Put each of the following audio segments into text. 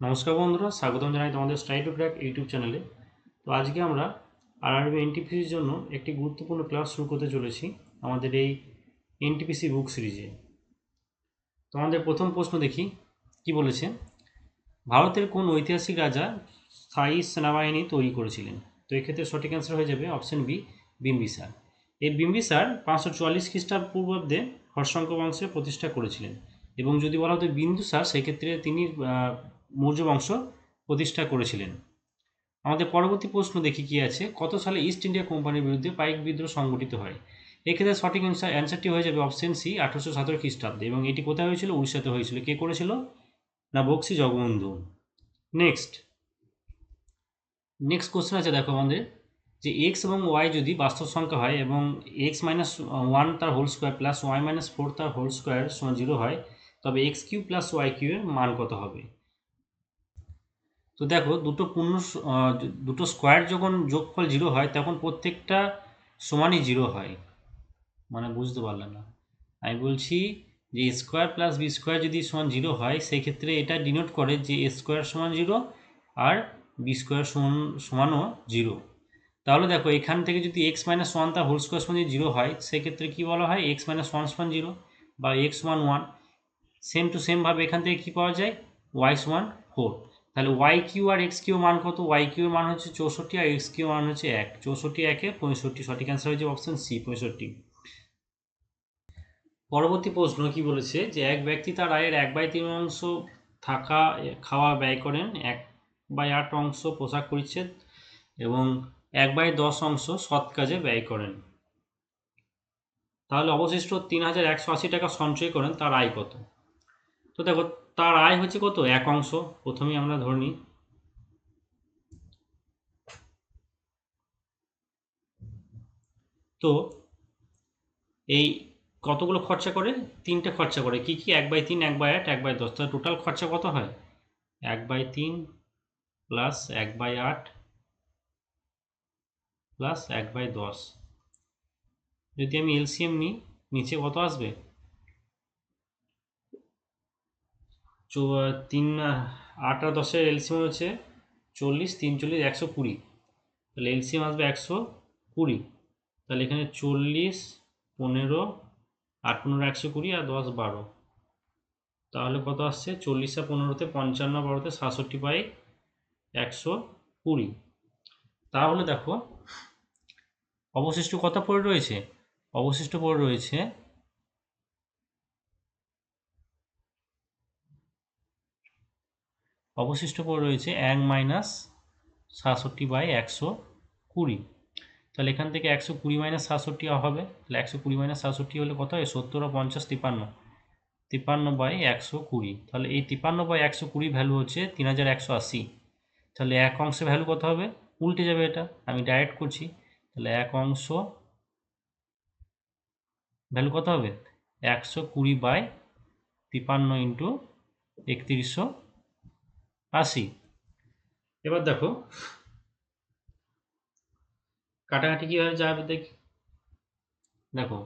নমস্কার বন্ধুরা, স্বাগতম জানাই তোমাদের স্ট্রাই টু ক্র্যাক ইউটিউব চ্যানেলে। তো আজকে আমরা আরআরবি এনটিপিসির জন্য একটি গুরুত্বপূর্ণ ক্লাস শুরু করতে চলেছি আমাদের এই এনটিপিসি বুক সিরিজে তো আমাদের প্রথম প্রশ্ন দেখি, কি বলেছে? ভারতের কোন ঐতিহাসিক রাজা স্থায়ী সেনাবাহিনী তৈরি করেছিলেন? তো এক্ষেত্রে সঠিক অ্যান্সার হয়ে যাবে অপশন বি বিম্বিসার এই বিম্বিসার পাঁচশো চুয়াল্লিশ খ্রিস্টাব্দ হর্ষঙ্ক বংশের প্রতিষ্ঠা করেছিলেন। এবং যদি বলা হতো বিন্দুসার সেক্ষেত্রে তিনি মৌর্য বংশ প্রতিষ্ঠা করেছিলেন। আমাদের পরবর্তী প্রশ্ন দেখি কি আছে। কত সালে ইস্ট ইন্ডিয়া কোম্পানির বিরুদ্ধে পাইক বিদ্রোহ সংগঠিত হয়? এক্ষেত্রে সঠিক অ্যান্সার অ্যান্সারটি হয়ে যাবে অপশন সি আঠারোশো সতেরো খ্রিস্টাব্দে এবং এটি কোথায় হয়েছিল? উড়িষ্যাতে হয়েছিল। কে করেছিল? না, Bakshi Jagabandhu. Next next question আছে দেখো আমাদের। যে এক্স এবং ওয়াই যদি বাস্তব সংখ্যা হয় এবং এক্স মাইনাস ওয়ান তার whole square plus Y minus four তার হোল স্কোয়ার সমান জিরো হয়, তবে X cube plus Y cube এর মান কত হবে? তো দেখো দুটো পূর্ণ দুটো স্কোয়ার যখন যোগফল জিরো হয়, তখন প্রত্যেকটা সমানই জিরো হয়। মানে বুঝতে পারলাম না। আমি বলছি যে স্কোয়ার প্লাস বি স্কোয়ার যদি সমান জিরো হয় সেই ক্ষেত্রে এটা ডিনোট করে যে এ স্কোয়ার সমান জিরো আর বি স্কোয়ার সমান, সমানও জিরো তাহলে দেখো এখান থেকে যদি এক্স মাইনাস ওয়ান তার হোল স্কোয়ার সমান জিরো হয়, সেক্ষেত্রে কী বলা হয়? এক্স মাইনাস ওয়ান সমান জিরো বা X one one same to সেমভাবে এখান থেকে কী পাওয়া যায়? ওয়াই সমান ফোর তাহলে ওয়াই কিউ আর এক্স কিউ মান কত? ওয়াই কিউ মান হচ্ছে চৌষট্টি আর এক্স কিউ মান হচ্ছে এক। চৌষট্টি একে পঁয়ষট্টি। সঠিক অ্যান্সার হচ্ছে অপশন সি পঁয়ষট্টি। পরবর্তী প্রশ্ন কি বলেছে যে এক ব্যক্তি তার আয়ের এক বাই তিন অংশ থাকা, খাওয়া ব্যয় করেন, এক বাই আট অংশ পোশাক পরিচ্ছেদ এবং এক বাই দশ অংশ সৎ কাজে ব্যয় করেন। তাহলে অবশিষ্ট তিন হাজার একশো আশি টাকা সঞ্চয় করেন, তার আয় কত? তো দেখো তার আয় হচ্ছে কত? এক অংশ। প্রথমেই আমরা ধরে নিই। তো এই কতগুলো খরচা করে? তিনটে খরচা করে। কি কি? এক বাই তিন, এক বাই আট, এক বাই দশ। টোটাল খরচা কত হয়? এক বাই তিন প্লাস এক বাই আট প্লাস এক বাই দশ। যদি আমি এলসিএম নিই, নিচে কত আসবে? তিন, আট আর দশের এলসিএম হচ্ছে চল্লিশ তিন চল্লিশ একশো কুড়ি। তাহলে এলসিএম আসবে একশো কুড়ি। তাহলে এখানে চল্লিশ, পনেরো, আট, পনেরো, একশো কুড়ি আর দশ, বারো। তাহলে কত আসছে? চল্লিশ আর পনেরোতে পঞ্চান্ন, বারোতে সাতষট্টি বাই একশো কুড়ি। তাহলে দেখো, অবশিষ্ট কত পড়ে রয়েছে? অবশিষ্ট পড়ে রয়েছে অবশিষ্ট পড়ে রয়েছে এক মাইনাস সাতষট্টি বাই একশো কুড়ি। তাহলে এখান থেকে একশো কুড়ি মাইনাস সাতষট্টি হবে। তাহলে একশো কুড়ি মাইনাস সাতষট্টি হলে কত হয়? সত্তর পঞ্চাশ তিপান্ন তিপান্ন বাই একশো কুড়ি। তাহলে এই তিপান্ন বাই একশো কুড়ি ভ্যালু হচ্ছে তিন হাজার একশো আশি। তাহলে এক অংশে ভ্যালু কত হবে? উল্টে যাবে এটা। আমি ডাইরেক্ট করছি। তাহলে এক অংশ ভ্যালু কত হবে? একশো কুড়ি বাই তিপান্ন ইন্টু একত্রিশশো আশি। এবার দেখো, কাটাকাটি কীভাবে যাবে দেখি। দেখো,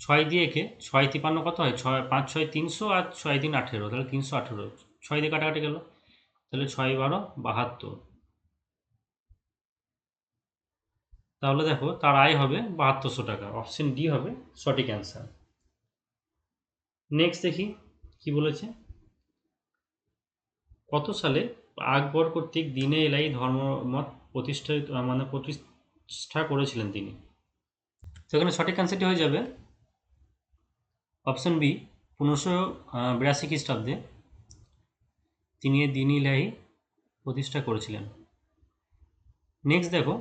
ছয় দিয়ে একে ছয় তিপান্ন কত হয়? ছয়, পাঁচ, ছয়, তিনশো আর ছয় তিন আঠেরো। তাহলে তিনশো আঠেরো। ছয় দিয়ে কাটাকাটি গেল। তাহলে ছয় বারো, বাহাত্তর। তাহলে দেখো, তার আয় হবে বাহাত্তরশো টাকা। অপশন ডি হবে সঠিক অ্যান্সার। নেক্সট দেখি, কি বলেছে? কত সালে আকবর কর্তৃক দিনে এলাই ধর্মমত প্রতিষ্ঠিত মানে প্রতিষ্ঠা করেছিলেন তিনি? সেখানে সঠিক অ্যান্সারটি হয়ে যাবে। অপশন বি পনেরোশো বিরাশি খ্রিস্টাব্দে তিনি দিন ইলাহি প্রতিষ্ঠা করেছিলেন। নেক্সট দেখো।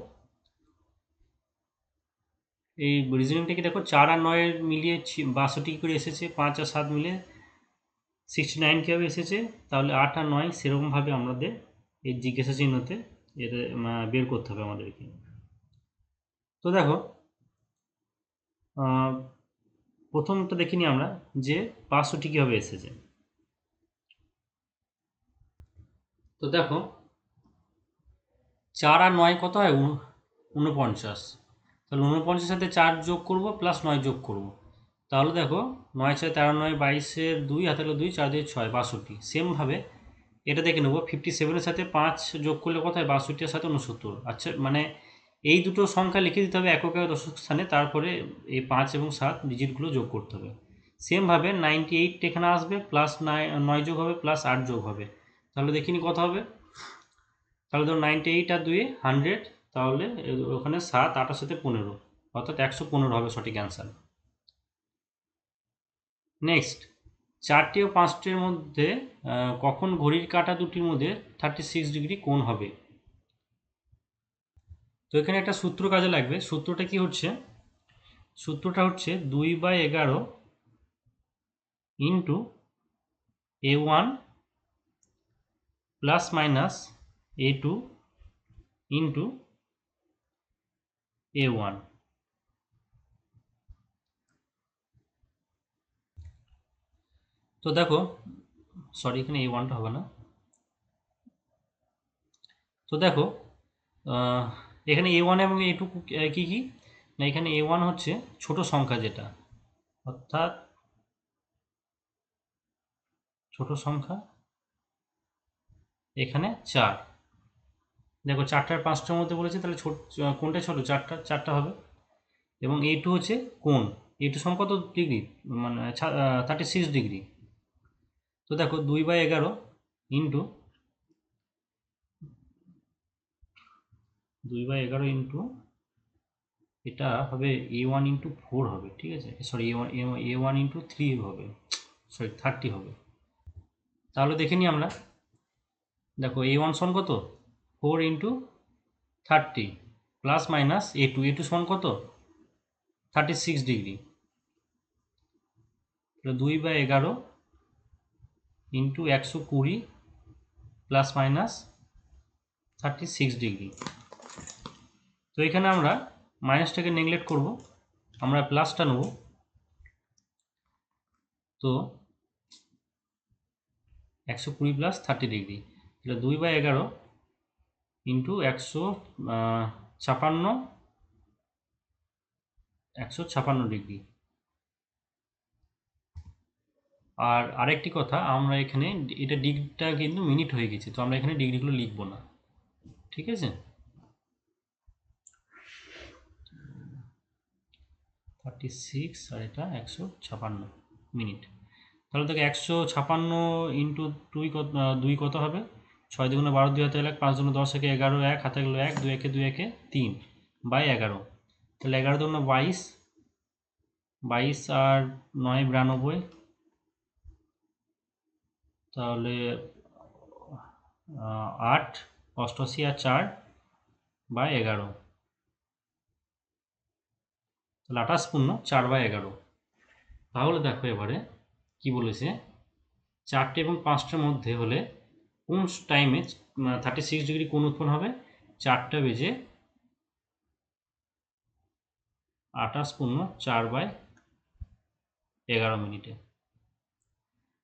এই রিজনিংটা কি দেখো? চার আর নয়ের মিলিয়ে বাষট্টি করে এসেছে, পাঁচ আর সাত মিলে সিক্সটি নাইন কীভাবে এসেছে? তাহলে আট আর নয় সেরকমভাবে আমাদের এই জিজ্ঞাসা চিহ্নতে আহ, বের করতে হবে আমাদেরকে। তো দেখো প্রথমটা দেখিনি আমরা যে বাষট্টি কীভাবে এসেছে। তো দেখো চার আর নয় কত হয়? উন- উনপঞ্চাশ তাহলে উনপঞ্চাশের সাথে চার যোগ করব প্লাস নয় যোগ করব। তাহলে দেখো নয় ছয় তেরো নয় বাইশের দুই হাতে হলো দুই, চার দুই, ছয়, বাষট্টি। সেমভাবে এটা দেখে নেব ফিফটি সেভেনের সাথে পাঁচ যোগ করলে কত হয়? বাষট্টির সাথে উনসত্তর আচ্ছা মানে এই দুটো সংখ্যা লিখে দিতে হবে একক দশক স্থানে, তারপরে এই পাঁচ এবং সাত ডিজিটগুলো যোগ করতে হবে। সেমভাবে নাইনটি এইট এখানে আসবে প্লাস নয় যোগ হবে প্লাস আট যোগ হবে। তাহলে দেখিনি কত হবে? তাহলে ধরো নাইনটি এইট আর দুয়ে হান্ড্রেড তাহলে ওখানে সাত আটার সাথে পনেরো। অর্থাৎ একশো পনেরো হবে সঠিক অ্যান্সার নেক্সট চারটি ও পাঁচটির মধ্যে কখন ঘড়ির কাঁটা দুটির মধ্যে থার্টি সিক্স ডিগ্রি কোণ হবে? তো এখানে একটা সূত্র কাজে লাগবে। সূত্রটা কি হচ্ছে? সূত্রটা হচ্ছে দুই বাই এগারো into A one plus minus A two into A one তো দেখো সরি এখানে এ ওয়ানটা হবে না। তো দেখো এখানে এ ওয়ান এবং এ টু কী কী না, এখানে এ ওয়ান হচ্ছে ছোট সংখ্যা যেটা। অর্থাৎ ছোট সংখ্যা এখানে চার। দেখো, চারটার পাঁচটার মধ্যে বলেছে, তাহলে ছোট কোনটা ছোট? চারটা চারটা হবে। এবং এ টু হচ্ছে কোন এ টু সমান কত ডিগ্রি? মানে থার্টি সিক্স ডিগ্রি। তো দেখো দুই বাই এগারো ইন্টু দুই বাই এগারো ইন্টু এটা হবে এ ওয়ান ইন্টু ফোর হবে, ঠিক আছে? Sorry, A one A one into three হবে, সরি, থার্টি হবে। তাহলে দেখে নিই আমরা। দেখো এ ওয়ান সমান কত? Four into thirty plus minus A two A two সমান কত? Thirty six degree. দুই বাই এগারো ইন্টু একশো কুড়ি plus minus thirty six degree তো এখানে আমরা মাইনাসটাকে নেগলেক্ট করব, আমরা প্লাসটা নেব। তো একশো কুড়ি প্লাস থার্টি ডিগ্রি এটা দুই বাই এগারো ইন্টু একশো ছাপান্ন একশো ছাপান্ন ডিগ্রি আর আরেকটি কথা, আমরা এখানে এটা ডিগ্রিটা কিন্তু মিনিট হয়ে গেছে, তো আমরা এখানে ডিগ্রিগুলো লিখব না। ঠিক আছে? থার্টি সিক্স আর এটা একশো ছাপান্ন মিনিট। তাহলে দেখো একশো ছাপান্ন ইন্টু দুই কত দুই কত হবে? ছয় দুগুণে বারো দুই হাতে এক, পাঁচ দুগুণে দশ একে এগারো, এক, হাতে গেলো এক, দুই একে দুই একে তিন, বাই এগারো। তাহলে এগারো দুগুণে বাইশ বাইশ আর নয় বিরানব্বই তাহলে আট, অষ্টআশি আর চার বাই এগারো। তাহলে আঠাশ পূর্ণ চার বাই এগারো। তাহলে দেখো এবারে কি বলেছে, চারটে এবং পাঁচটার মধ্যে হলে কোন টাইমে থার্টি সিক্স ডিগ্রি কোন উৎপন্ন হবে? চারটা বেজে আঠাশ পূর্ণ চার বাই এগারো মিনিটে।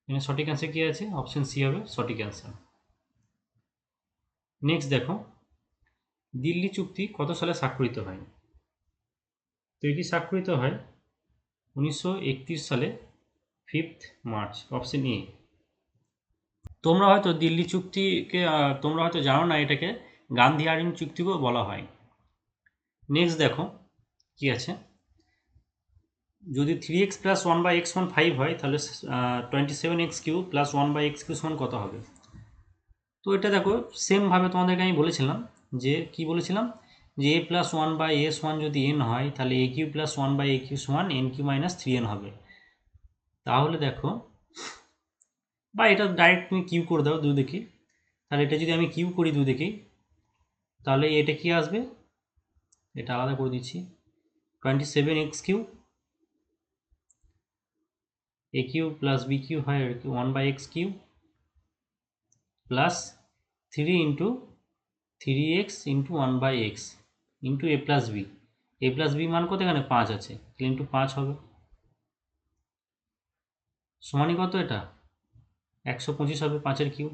এখানে সঠিক অ্যান্সার কী আছে? অপশন সি হবে সঠিক অ্যান্সার নেক্সট দেখো, দিল্লি চুক্তি কত সালে স্বাক্ষরিত হয়? তো এটি স্বাক্ষরিত হয় উনিশশো একত্রিশ সালে ফিফথ মার্চ অপশন এ তোমরা হয়তো দিল্লি চুক্তিকে তোমরা হয়তো জানো না এটাকে, গান্ধী আইন চুক্তিকেও বলা হয়। নেক্সট দেখো, কি আছে? যদি three X plus one by X one five হয়, তাহলে twenty seven X cube plus one by X cube সমান কত হবে? তো এটা দেখো সেমভাবে তোমাদেরকে আমি বলেছিলাম যে, কি বলেছিলাম? যে A plus one by S one যদি এন হয়, তাহলে A cube plus one by A cube সমান N cube minus three N হবে। তাহলে দেখো, বা এটা ডাইরেক্ট তুমি কিউ করে দাও দু দেখি তাহলে এটা যদি আমি কিউ করি দু দেখি তাহলে এটা কি আসবে? এটা আলাদা করে দিচ্ছি। Twenty seven X cube B cube হয় আর কি one by X cube plus three into three X into one by X into A plus B A plus B মান কত? এখানে পাঁচ আছে। তাহলে ইন্টু পাঁচ হবে। সমানই কত এটা? একশো পঁচিশ হবে পাঁচের কিউ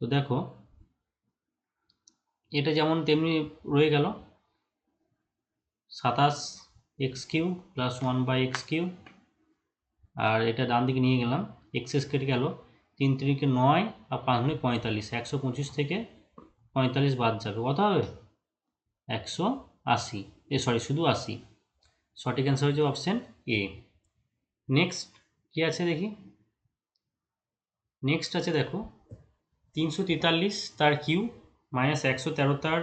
তো দেখো, এটা যেমন তেমনি রয়ে গেল। সাতাশ X cube plus one by X cube আর এটা ডান দিকে নিয়ে গেলাম এক্সেস কেটে গেল তিন তিরিকে নয় আর পাঁচ মিনিট পঁয়তাল্লিশ, একশো পঁচিশ থেকে পঁয়তাল্লিশ বাদ যাবে, কত হবে? একশো আশি, এ সরি শুধু আশি। সঠিক অ্যান্সার হচ্ছে অপশান এ নেক্সট কী আছে দেখি? নেক্সট আছে দেখো, তিনশো তেতাল্লিশ তার কিউ মাইনাস একশো তেরো তার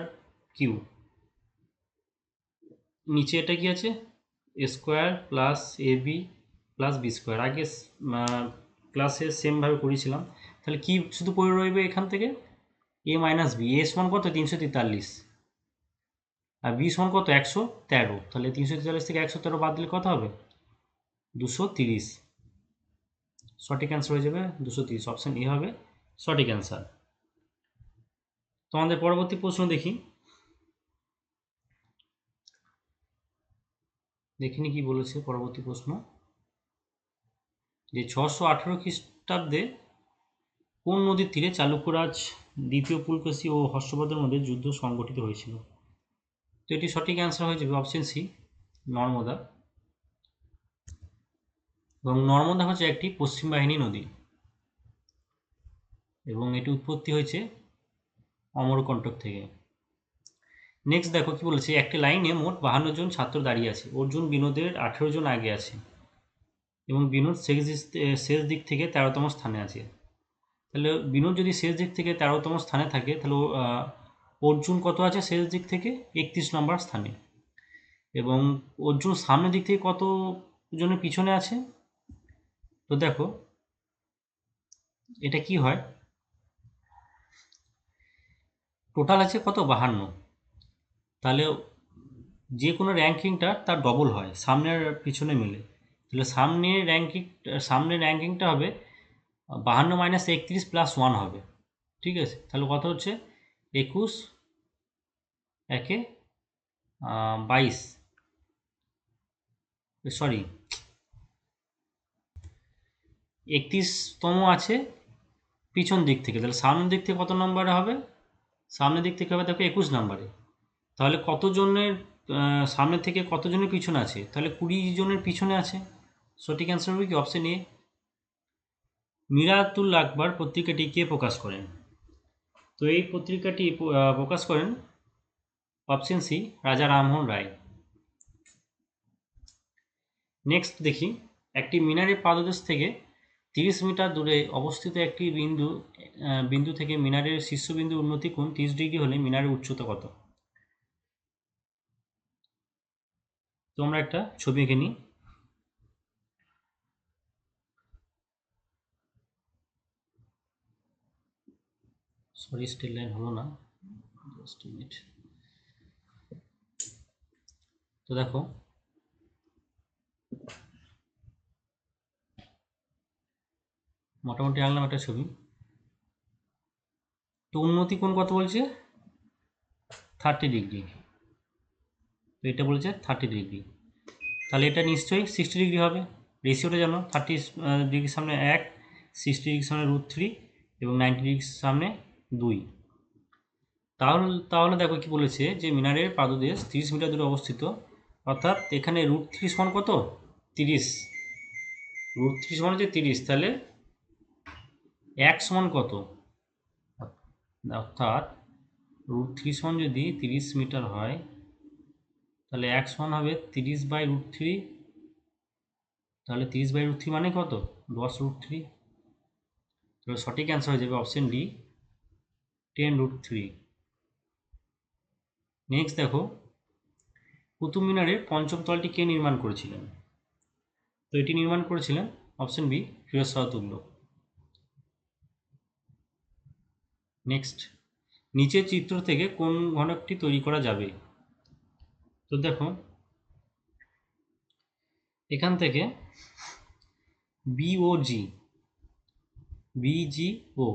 কিউ নিচে এটা কি আছে? Square plus A B plus B square আগে ক্লাসে সেমভাবে করেছিলাম। তাহলে কি শুধু পড়ে রইবে এখান থেকে? এ মাইনাস বি এ সমান কত? তিনশো তেতাল্লিশ। আর বি সমান কত? একশো তেরো। তাহলে তিনশো তেতাল্লিশ থেকে একশো তেরো বাদ দিলে কত হবে? দুশো তিরিশ। সঠিক অ্যান্সার হয়ে যাবে দুশো তিরিশ। অপশান এ হবে সঠিক অ্যান্সার তোমাদের পরবর্তী প্রশ্ন দেখি। দেখিনি কি বলেছে পরবর্তী প্রশ্ন। যে ছশো আঠেরো খ্রিস্টাব্দে কোন নদীর তীরে চালুক্যরাজ দ্বিতীয় পুলকেশী ও হর্ষবর্ধনের মধ্যে যুদ্ধ সংগঠিত হয়েছিল? তো এটি সঠিক অ্যান্সার হয়ে যাবে অপশন সি নর্মদা। এবং নর্মদা হচ্ছে একটি পশ্চিম বাহিনী নদী। এবং এটি উৎপত্তি হয়েছে অমরকণ্টক থেকে। নেক্সট দেখো কি বলেছে, একটি লাইনে মোট বাহান্ন জন ছাত্র দাঁড়িয়ে আছে। অর্জুন বিনোদের আঠেরো জন আগে আছে। এবং বিনোদ শেষ দিক- শেষ দিক থেকে তেরোতম স্থানে আছে। তাহলে বিনোদ যদি শেষ দিক থেকে তেরোতম স্থানে থাকে, তাহলে অর্জুন কত আছে শেষ দিক থেকে? একত্রিশ নম্বর স্থানে। এবং অর্জুন সামনের দিক থেকে কত জনের পিছনে আছে? তো দেখো, এটা কি হয়? টোটাল আছে কত? বাহান্ন। তাহলে যে কোনো র্যাঙ্কিংটা তার ডবল হয়, সামনের পিছনে মিলে। তাহলে সামনের র্যাঙ্কিং সামনের র্যাঙ্কিংটা হবে, বাহান্ন মাইনাস একত্রিশ প্লাস ওয়ান হবে। ঠিক আছে? তাহলে কত হচ্ছে? একুশ, একে বাইশ। সরি একত্রিশতম আছে পিছন দিক থেকে। তাহলে সামনের দিক থেকে কত নম্বরে হবে? সামনের দিক থেকে হবে দেখো একুশ নম্বরে। তাহলে কতজনের সামনে থেকে কতজনের পিছনে আছে? তাহলে কুড়ি জনের পিছনে আছে। সঠিক অ্যান্সার হবে কি? অপশন এ মিরাতুল আকবর পত্রিকাটি কে প্রকাশ করেন? তো এই পত্রিকাটি প্রকাশ করেন অপশন সি রাজা রামমোহন রায়। নেক্সট দেখি, একটি মিনারের পাদদেশ থেকে তিরিশ মিটার দূরে অবস্থিত একটি বিন্দু বিন্দু থেকে মিনারের শীর্ষবিন্দু উন্নতি কোণ তিরিশ ডিগ্রি হলে মিনারের উচ্চতা কত? তো আমরা একটা ছবি এঁকে নিই। সরি স্টিল লাইন হলো না। জাস্ট মিনিট তো দেখো, মোটামুটি আনলাম একটা ছবি। তো উন্নতি কোন কত বলছে? থার্টি ডিগ্রি তো এটা বলছে থার্টি ডিগ্রি তাহলে এটা নিশ্চয়ই সিক্সটি ডিগ্রি হবে। রেশিওটা জানো থার্টি ডিগ্রির সামনে এক সিক্সটি ডিগ্রির সামনে রুট থ্রি এবং নাইনটি ডিগ্রির সামনে দুই। তাহলে তাহলে দেখো কি বলেছে যে মিনারের পাদদেশ তিরিশ মিটার দূরে অবস্থিত। অর্থাৎ এখানে রুট থ্রি সমান কত? তিরিশ। রুট থ্রি সমান হচ্ছে তিরিশ, তাহলে এক সমান কত? অর্থাৎ রুট থ্রি সমান যদি তিরিশ মিটার হয়, তাহলে এক সমান হবে তিরিশ বাই রুট থ্রি তাহলে তিরিশ বাই রুট থ্রি মানে কত? দশ রুট থ্রি তাহলে সঠিক অ্যান্সার হয়ে যাবে option D ten root three next দেখো কুতুব মিনারের পঞ্চম তলটি কে নির্মাণ করেছিলেন? তো এটি নির্মাণ করেছিলেন option B Firoz Shah Tughlaq next নিচের চিত্র থেকে কোন ঘনকটি তৈরি করা যাবে? তো দেখো, এখান থেকে বিওজি বিজিও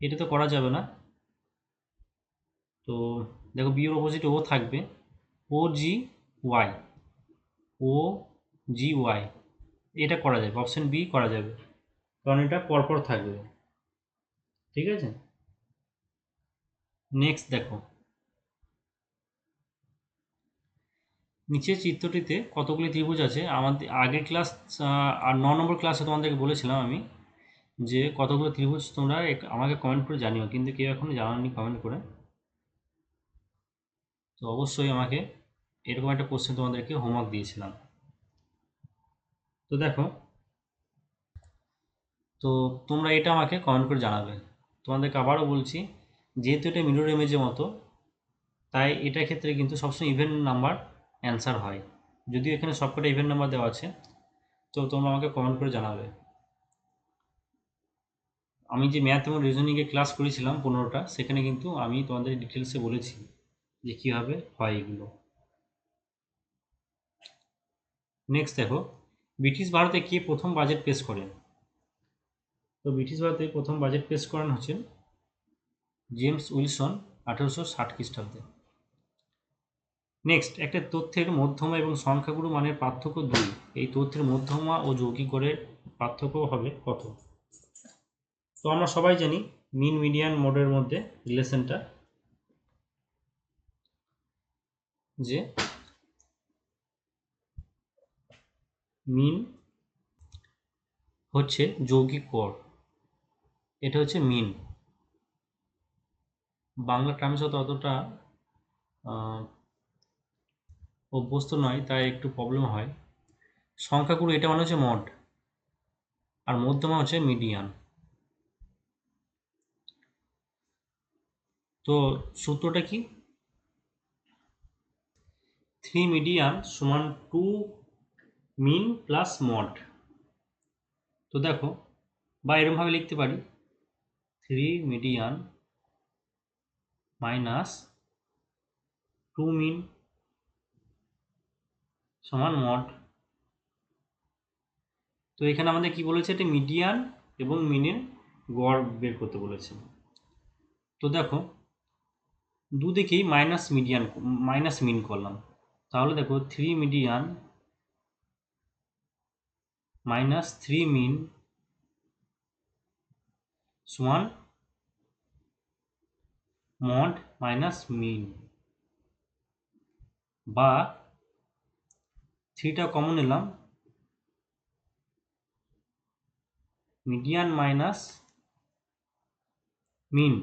এটা তো করা যাবে না। তো দেখো বিওর অপোজিট ও থাকবে। ও জি ওয়াই ও জি ওয়াই এটা করা যাবে অপশন বি করা যাবে। কারণ এটা পরপর থাকবে। ঠিক আছে? নেক্সট দেখো। নিচের চিত্রটিতে কতগুলি ত্রিভুজ আছে? আমাদের আগের ক্লাস আর ন নম্বর ক্লাসে তোমাদেরকে বলেছিলাম আমি যে কতগুলো ত্রিভুজ তোমরা আমাকে কমেন্ট করে জানিও। কিন্তু কেউ এখনও জানানি কমেন্ট করে। তো অবশ্যই আমাকে এরকম একটা কোশ্চেন তোমাদেরকে হোমওয়ার্ক দিয়েছিলাম। তো দেখো, তো তোমরা এটা আমাকে কমেন্ট করে জানাবে। তোমাদেরকে আবারও বলছি, যেহেতু এটা মিরর ইমেজের মতো, তাই এটার ক্ষেত্রে কিন্তু সবসময় ইভেন্ট নাম্বার অ্যান্সার হয়। যদিও এখানে সবকটা ইভেন্ট নাম্বার দেওয়া আছে, তো তোমরা আমাকে কমেন্ট করে জানাবে। আমি যে ম্যাথ এবং রিজনিংয়ে ক্লাস করেছিলাম পনেরোটা, সেখানে কিন্তু আমি তোমাদের ডিটেলসে বলেছি। যে কীভাবে হয় এগুলো। নেক্সট দেখো, ব্রিটিশ ভারতে কে প্রথম বাজেট পেশ করেন? তো ব্রিটিশ ভারতে প্রথম বাজেট পেশ করেন হচ্ছেন জেমস উইলসন আঠেরোশো ষাট খ্রিস্টাব্দে। নেক্সট একটা তথ্যের মধ্যমা এবং সংখ্যাগুরু মানের পার্থক্য দুই। এই তথ্যের মধ্যমা ও যৌগিক গড়ের পার্থক্য হবে কত? তো আমরা সবাই জানি মিন মিডিয়ান মোডের মধ্যে রিলেশনটা যে মিন হচ্ছে যৌগিক গড় এটা হচ্ছে মিন। বাংলা টার্মস অতটা অভ্যস্ত নয়, তাই একটু প্রবলেম হয়। সংখ্যাগুরু এটা মানে হচ্ছে মড, আর মধ্যমা হচ্ছে মিডিয়ান তো সূত্রটা কি? থ্রি মিডিয়ান সমান টু মিন প্লাস মড। তো দেখো, বা এরমভাবে লিখতে পারি। Three median minus two mean সমান মড। তো এখানে আমাদের কি বলেছে? এটা মিডিয়ান এবং মিনের গড় বের করতে বলেছে। তো দেখো, দুদিকেই মাইনাস মিডিয়ান মাইনাস মিন করলাম। তাহলে দেখো three median minus three mean সমান মড মাইনাস মিন বা থ্রিটা কমন নিলাম মিডিয়ান মাইনাস মিন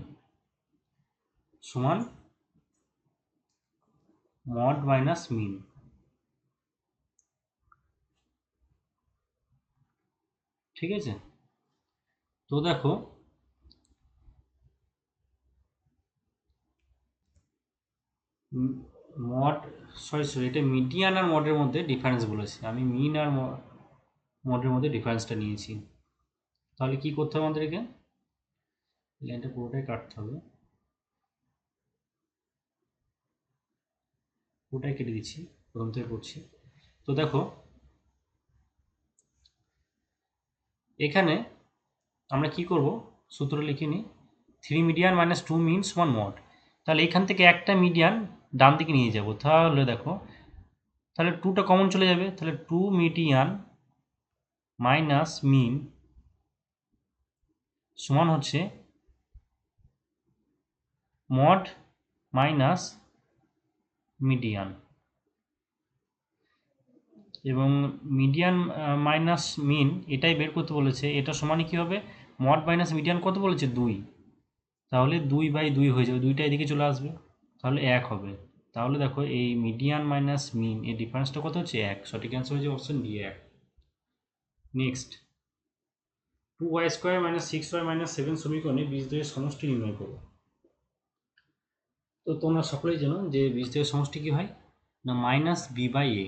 সমান মড মাইনাস মিন। ঠিক আছে? তো দেখো মড, সরি সরি, এটা মিডিয়ান আর মডের মধ্যে ডিফারেন্স বলেছে। আমি মিন আর মডের মধ্যে ডিফারেন্সটা নিয়েছি। তাহলে কি করতে হবে আমাদেরকে? লাইনটা পুরোটাই কাটতে হবে। পুরোটাই কেটে দিচ্ছি, প্রথম থেকে করছি। তো দেখো, এখানে আমরা কি করব? সূত্র লিখে নিই। Three median minus two mean সমান মড তাহলে এখান থেকে একটা মিডিয়ান ডান দিকে নিয়ে যাব। তাহলে দেখো, তাহলে টুটা কমন চলে যাবে। তাহলে টু মিডিয়ান মাইনাস মিন সমান হচ্ছে মড মাইনাস মিডিয়ান। এবং মিডিয়ান মাইনাস মিন এটাই বের করতে বলেছে, এটা সমানই কী হবে? মড মাইনাস মিডিয়ান কত বলেছে? দুই। তাহলে দুই বাই দুই হয়ে যাবে, দুইটা এদিকে চলে আসবে। তাহলে এক হবে। তাহলে দেখো এই মিডিয়ান মাইনাস মিন এই ডিফারেন্সটা কত হচ্ছে? এক। সঠিক অ্যান্সার হচ্ছে অপশন ডি এক। Next two Y square minus six Y minus seven সমীকরণে বীজদ্বয়ের সমষ্টি নির্ণয় করো। তো তোমরা সকলেই জানো যে বীজদ্বয়ের সমষ্টি কী হয়? না মাইনাস বি বাই এ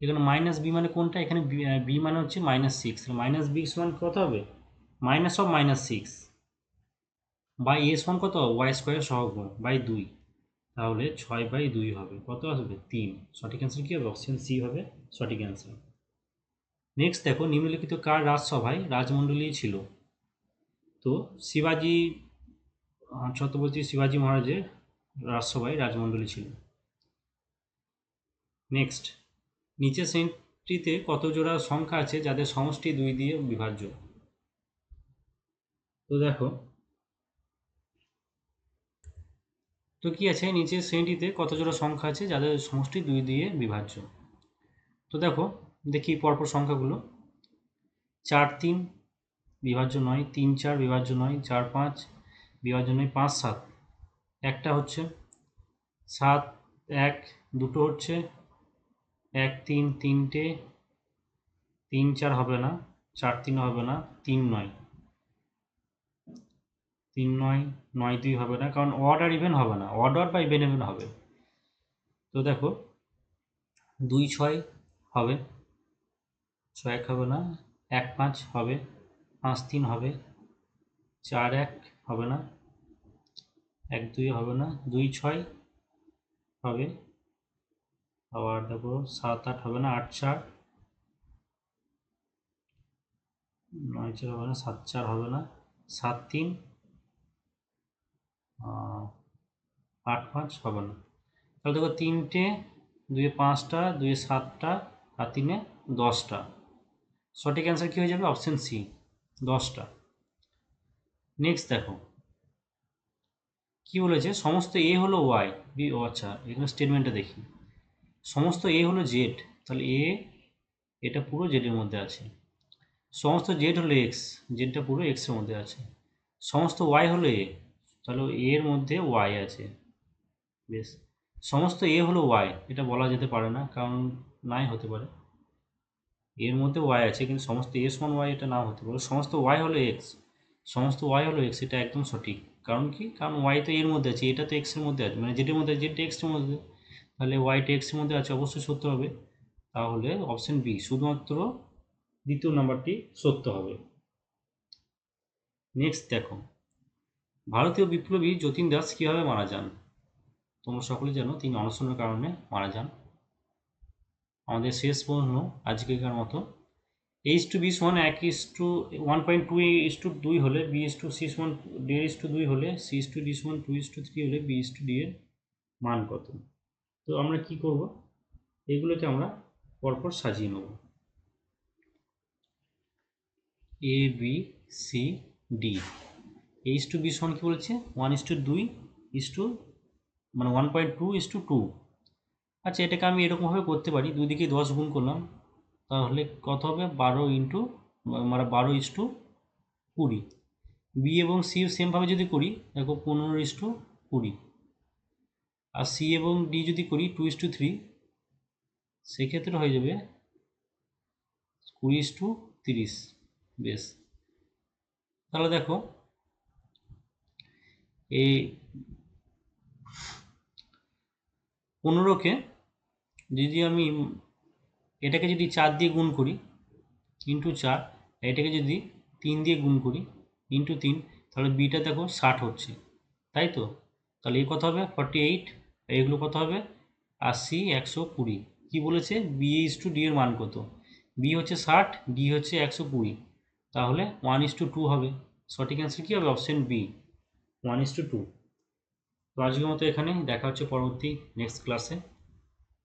এখানে মাইনাস বি মানে কোনটা? এখানে বি মানে হচ্ছে মাইনাস সিক্স মাইনাস বি সমান কত হবে? Minus of minus six by A সমান কত? ওয়াই স্কোয়ার সহগুণ বাই দুই। তাহলে ছয় বাই দুই হবে। কত আসবে? তিন। সঠিক অ্যান্সার কী হবে? অপশন সি হবে। সঠিক অ্যান্সার নেক্সট দেখো, নিম্নলিখিত কার রাজসভায় রাজমণ্ডলী ছিল? তো শিবাজি ছত্রপতি শিবাজি মহারাজের রাজসভায় রাজমণ্ডলী ছিল। নেক্সট নিচের শ্রেণীটিতে কত জোড়া সংখ্যা আছে যাদের সমষ্টি দুই দিয়ে বিভাজ্য? তো দেখো, তো কি আছে? নিচের শ্রেণীটিতে কত জোড়া সংখ্যা আছে যাদের সমষ্টি দুই দিয়ে বিভাজ্য? তো দেখো, দেখি পরপর সংখ্যাগুলো। চার তিন, বিভাজ্য নয়। তিন চার, বিভাজ্য নয়। চার পাঁচ বিভাজ্য নয় পাঁচ, সাত। একটা হচ্ছে সাত, এক, দুটো হচ্ছে এক, তিন, তিনটে, তিন, চার হবে না, চার, তিন হবে না, তিন, নয়। তিন, নয় নয়, দুই হবে না, কারণ অড আর ইভেন হবে না অড বা ইভেন ইভেন হবে। তো দেখো, দুই, ছয় হবে, ছয়, এক হবে না, এক, পাঁচ হবে, পাঁচ, তিন হবে, চার, এক হবে না। এক, দুই হবে না। দুই, ছয় হবে। আবার দেখো সাত, আট হবে না। আট, চার। নয়, চার হবে না। সাত, চার হবে না। সাত, তিন। আট, পাঁচ হবে না। তাহলে দেখো তিনটে, দুয়ে পাঁচটা, দুয়ে সাতটা, আর তিনে দশটা। সঠিক অ্যান্সার কী হয়ে যাবে? অপশন সি দশটা। নেক্সট দেখো। কি বলেছে? সমস্ত এ হলো ওয়াই বি ও আচ্ছা এখানে স্টেটমেন্টটা দেখি। সমস্ত এ হলো জেড তাহলে এ এটা পুরো জেডের মধ্যে আছে। সমস্ত জেড হলো এক্স জেডটা পুরো এক্সের মধ্যে আছে। সমস্ত ওয়াই হলো এ তাহলে এর মধ্যে ওয়াই আছে। বেশ। সমস্ত এ হলো ওয়াই এটা বলা যেতে পারে না, কারণ নাই হতে পারে। এর মধ্যে ওয়াই আছে, কিন্তু সমস্ত এ সমান ওয়াই এটা নাও হতে পারে। সমস্ত ওয়াই হলো এক্স সমস্ত ওয়াই হলো এক্স এটা একদম সঠিক। কারণ কি? কারণ ওয়াই তো এর মধ্যে আছে, এটা তো এক্সের মধ্যে আছে। মানে যেটার মধ্যে যেটা এক্সের মধ্যে তাহলে ওয়াইটা এক্সের মধ্যে আছে, অবশ্যই সত্য হবে। তাহলে অপশন বি শুধুমাত্র দ্বিতীয় নাম্বারটি সত্য হবে। নেক্সট দেখো। ভারতীয় বিপ্লবী যতীন দাস কীভাবে মারা যান? তোমরা সকলে জানো, তিনি অনশনের কারণে মারা যান। আমাদের শেষ প্রশ্ন, আজকেকার মতো। এইচ টু বি সমান এক is to one point two is to দুই হলে বি ইস টু সি সমান দেড় ইস টু দুই হলে সি ইস টু ডি সমান টু ইস টু থ্রি হলে বি ইস টু ডি এর মান কত? তো আমরা কি করব? এগুলোকে আমরা পরপর সাজিয়ে নেব। A B C D H to B সমান কি বলেছে? ওয়ান ইস টু দুই ইস টু মানে one point two is to two আচ্ছা এটাকে আমি এরকমভাবে করতে পারি, দুই দিকে দশ গুণ করলাম। তাহলে কত হবে? বারো ইন্টু মানে বারো ইস টু কুড়ি। বি এবং সি সেমভাবে যদি করি, দেখো পনেরো ইস টু কুড়ি। আর সি এবং ডি যদি করি টু ইস টু থ্রি সেক্ষেত্রে হয়ে যাবে কুড়ি ইস টু তিরিশ। বেশ। তাহলে দেখো এই পনেরোকে যদি আমি এটাকে যদি চার দিয়ে গুণ করি ইন্টু চার, এটাকে যদি তিন দিয়ে গুণ করি ইন্টু তিন, তাহলে বিটা দেখো ষাট হচ্ছে। তাই তো? তাহলে এই কত হবে? ফর্টি এইট এগুলো কত হবে? আশি, একশো কুড়ি। কী বলেছে? বি ইস টু ডি এর মান কত? বি হচ্ছে ষাট ডি হচ্ছে একশো কুড়ি। তাহলে ওয়ান ইস টু টু হবে। সঠিক অ্যান্সার কী হবে? Option B one is to two তো আজকের মতো এখানে দেখা হচ্ছে পরবর্তী নেক্সট ক্লাসে